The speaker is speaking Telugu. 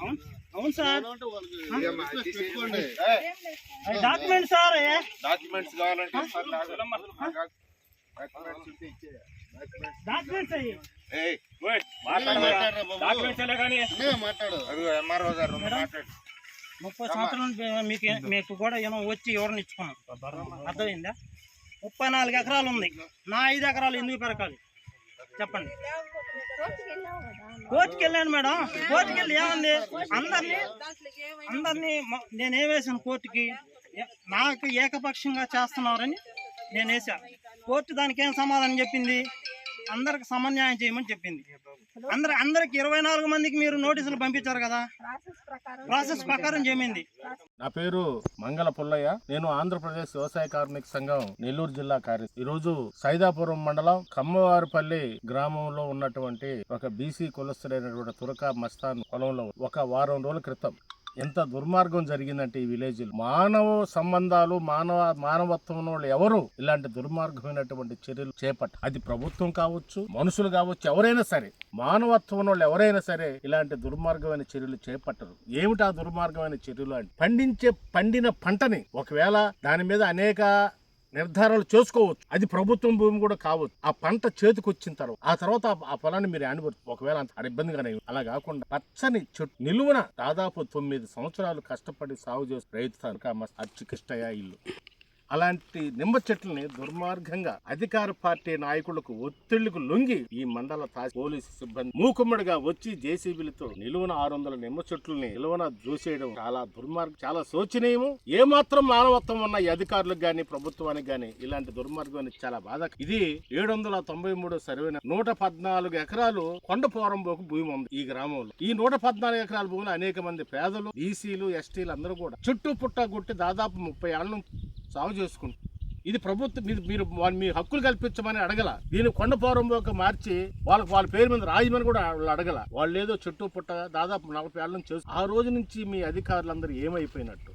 అవును అవును సార్ పెట్టుకోండి డాక్యుమెంట్ సార్? డాక్యుమెంట్స్ కావాలంటే అయ్యి. ముప్పై సంవత్సరాల నుంచి మీకు మీకు కూడా ఏమో వచ్చి ఎవరిని ఇచ్చుకున్నాం. అర్థమైందా? ముప్పై నాలుగు ఎకరాలు ఉంది. నా ఐదు ఎకరాలు ఎందుకు పెరకాలి చెప్పండి. కోర్టుకి వెళ్ళాను మేడం. కోర్టుకి వెళ్ళి ఏముంది? అందరినీ అందరినీ మ- నేను ఏమేసాను కోర్టుకి? నాకు ఏకపక్షంగా చేస్తున్నారని నేను వేసాను కోర్టు దానికి ఏం సమాధానం చెప్పింది? అందరికి సమన్యాయం చేయమని చెప్పింది. అందరు అందరికి ఇరవై నాలుగు మందికి మీరు నోటీసులు పంపించారు కదా? ప్రాసెస్ ప్రకారం చేయింది నా పేరు మంగళ పుల్లయ్య. నేను ఆంధ్రప్రదేశ్ వ్యవసాయ కార్మిక సంఘం నెల్లూరు జిల్లా కార్యదర్శి. ఈ రోజు సైదాపురం మండలం కమ్మవారిపల్లి గ్రామంలో ఉన్నటువంటి ఒక బీసీ కులస్తుడైనటువంటి తురక మస్తాన్ పొలంలో ఒక వారం రోజుల క్రితం ఎంత దుర్మార్గం జరిగిందంటే ఈ విలేజ్ మానవ సంబంధాలు మానవ మానవత్వం ఉన్న వాళ్ళు ఎవరు ఇలాంటి దుర్మార్గమైనటువంటి చర్యలు చేపట్ట? అది ప్రభుత్వం కావచ్చు మనుషులు కావచ్చు ఎవరైనా సరే. మానవత్వం ఉన్న వాళ్ళు ఎవరైనా సరే ఇలాంటి దుర్మార్గమైన చర్యలు చేపట్టరు. ఏమిటి ఆ దుర్మార్గమైన చర్యలు అంటే పండించే పండిన పంటని ఒకవేళ దాని మీద అనేక నిర్ధారణ చేసుకోవచ్చు. అది ప్రభుత్వం భూమి కూడా కావచ్చు. ఆ పంట చేతికి వచ్చిన తర్వాత ఆ తర్వాత ఆ- పొలాన్ని మీరు అనుభవించు ఒకవేళ అంత ఇబ్బందిగానే అలా కాకుండా పచ్చని చెట్టు నిలువున దాదాపు తొమ్మిది సంవత్సరాలు కష్టపడి సాగు చేసి రైతు అచ్చుకిష్టయ్య ఇల్లు. అలాంటి నిమ్మ చెట్లని దుర్మార్గంగా అధికార పార్టీ నాయకులకు ఒత్తిళ్ళకు లొంగి ఈ మండల పోలీసు సిబ్బంది మూకుమ్మడిగా వచ్చి జేసీబీలతో నిలువన ఆరు వందల నిమ్మ చెట్లని నిలువన దూసేయడం చాలా దుర్మార్గం చాలా శోచనీయము. ఏమాత్రం మానవత్వం ఉన్న ఈ అధికారులకు గాని ప్రభుత్వానికి గాని ఇలాంటి దుర్మార్గం చాలా బాధ ఇది ఏడు వందల తొంభై మూడు సర్వే నూట పద్నాలుగు ఎకరాలు కొండపోరంబోకు భూమి ఉంది ఈ గ్రామంలో. ఈ నూట పద్నాలుగు ఎకరాల భూమిలో అనేక మంది పేదలు బీసీలు ఎస్టీలు అందరూ కూడా చుట్టూ పుట్ట గుట్టి దాదాపు ముప్పై ఏళ్ళ నుంచి సాగు చేసుకుంటు. ఇది ప్రభుత్వం మీరు మీరు మీ హక్కులు కల్పించమని అడగల. దీన్ని కొండ పోరంబోక మార్చి వాళ్ళకి వాళ్ళ పేరు మీద రాయమని కూడా వాళ్ళు అడగల. వాళ్ళు ఏదో చుట్టూ పుట్ట దాదాపు నలభై ఏళ్ళ నుంచి ఆ రోజు నుంచి మీ అధికారులందరూ ఏమైపోయినట్టు?